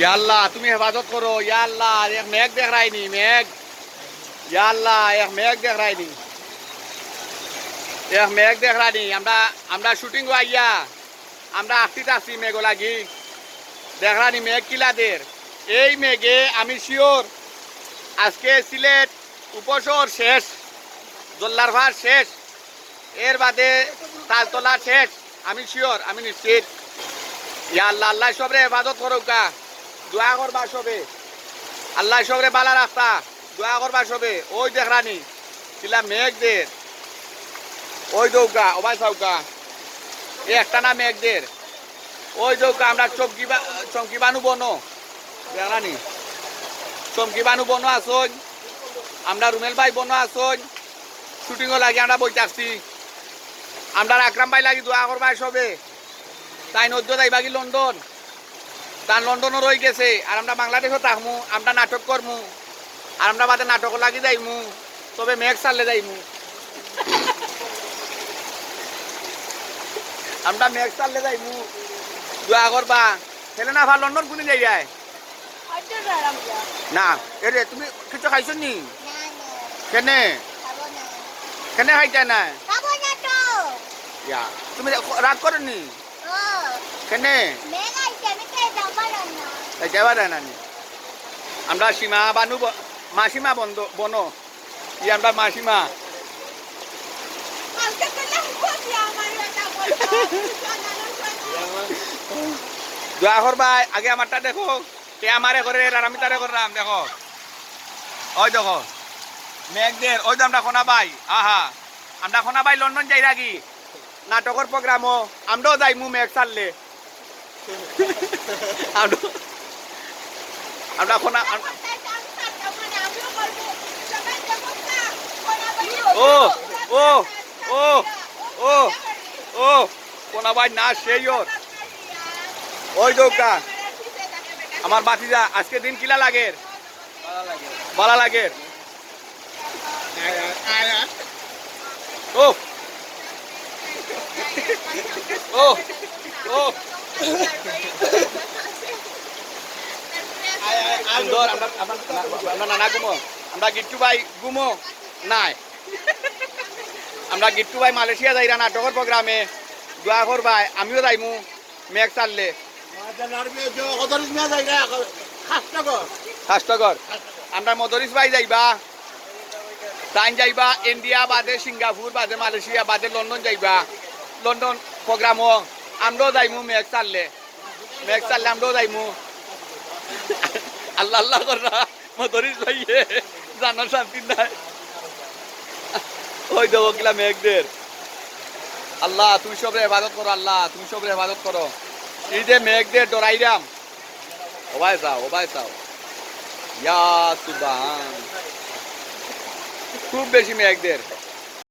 ইয়া আল্লাহ, তুমি হেফাজত করো। ইয়া আল্লাহ, এক মেঘ দেখ রাইনি মেঘ। ইয়া আল্লাহ, এক মেঘ দেখ রাইনি এক মেঘ দেখ রাইনি আমরা আমরা শুটিং আইয়া, আমরা আফতিত আসি মেঘ লাগি। দেখ রানি মেঘ কিলাদের। এই মেঘে আমি শিওর আজকে সিলেট উপশহর শেষ, জল্লারভার শেষ, এর বাদে তালতলা শেষ। আমি শিওর আমি নিশ্চিত। ইয়া আল্লাহ আল্লাহ সবরে হেফাজত করুকা দোয়া করবা সবে। আল্লাহ সবরে বালা রাস্তা, দোয়া করবা সবে। ওই দেখ রানি, কিলা মেঘদের ওই দৌকা, ওবাই সাউকা। এই একটা না মেঘদের ওই দৌকা আমরা চমকি চমকি বানু। বনো দেখ রানি চমকি বানু বনো আসন আমরা রুমেল ভাই বনো আসন শুটিংও লাগে আমরা বই থাকছি আমরা আকরাম ভাই লাগি দোয়া করবা সবে। তাই নদ্য যাইবা কি লন্ডন। তার লন্ডনও রয়ে গেছে আর আমরা বাংলাদেশও থাকমু আমরা নাটক করমু আর আমরা বাদে নাটক লাগি যাইমু তবে মেঘ চাললে যাইমু। আমরা মেঘ চাললে যাইমু। দোয়া করবা ছেলে না ভালো লন্ডন কোনে যাই যায় না এরে তুমি কিছু খাইছো নি? কেনে? কেনে খাইছা না? তুমি রাগ করো নি? কেনে? আমরা সীমা বানু মাসিমা বন্ধ বন। ই আমরা মাসিমা। দোয়া করবা আগে আমারটা দেখো। কে আমারে করে আর আমি তারে করলাম দেখো। ওই দেখো। মেঘদের ওই তো আমরা খোনা পাই আহা। আমরা খোনা পাই লন্ডন যাই রাখি নাটকের প্রোগ্রামও আমরাও যাই মু মেঘ ছাড়লে আমরা- আমরা খোনা ও ও ও ও ও কোনা ভাই না, সেই ওর। ওই দৌকা আমার বাতিজা আজকে দিন কিলা লাগের বালা লাগের ও ও ও। আমরা আমরা- নানা গুমো আমরা গিট্টু ভাই গুমো নাই। আমরা গিট্টু ভাই মালয়েশিয়া যাইরা নাটকের প্রোগ্রামে দোয়া করবাই আমিও যাইমু। মেঘ চাললে। হাস্যকর আমরা মদরিস ভাই যাইবা। তাইন যাইবা ইন্ডিয়া বাদে সিঙ্গাপুর বাদে মালয়েশিয়া, বাদে লন্ডন যাইবা। লন্ডন প্রোগ্রামও আমরাও যাইমু, মেঘ চাললে। মেঘ চাললে আমরাও যাইমু। আল্লাহ আল্লাহ করা মদরিস ভাইয়ে জানার শান্তি নাই। ওই দেবো কিলা মেঘদের। আল্লাহ, তুমি সবরে হেফাজত করো, আল্লাহ, তুমি সবরে হেফাজত করো। এই যে মেঘদের ডরাইরাম ওবাই চাও ওবাই চাও ইয়া সুবান খুব বেশি মেঘদের।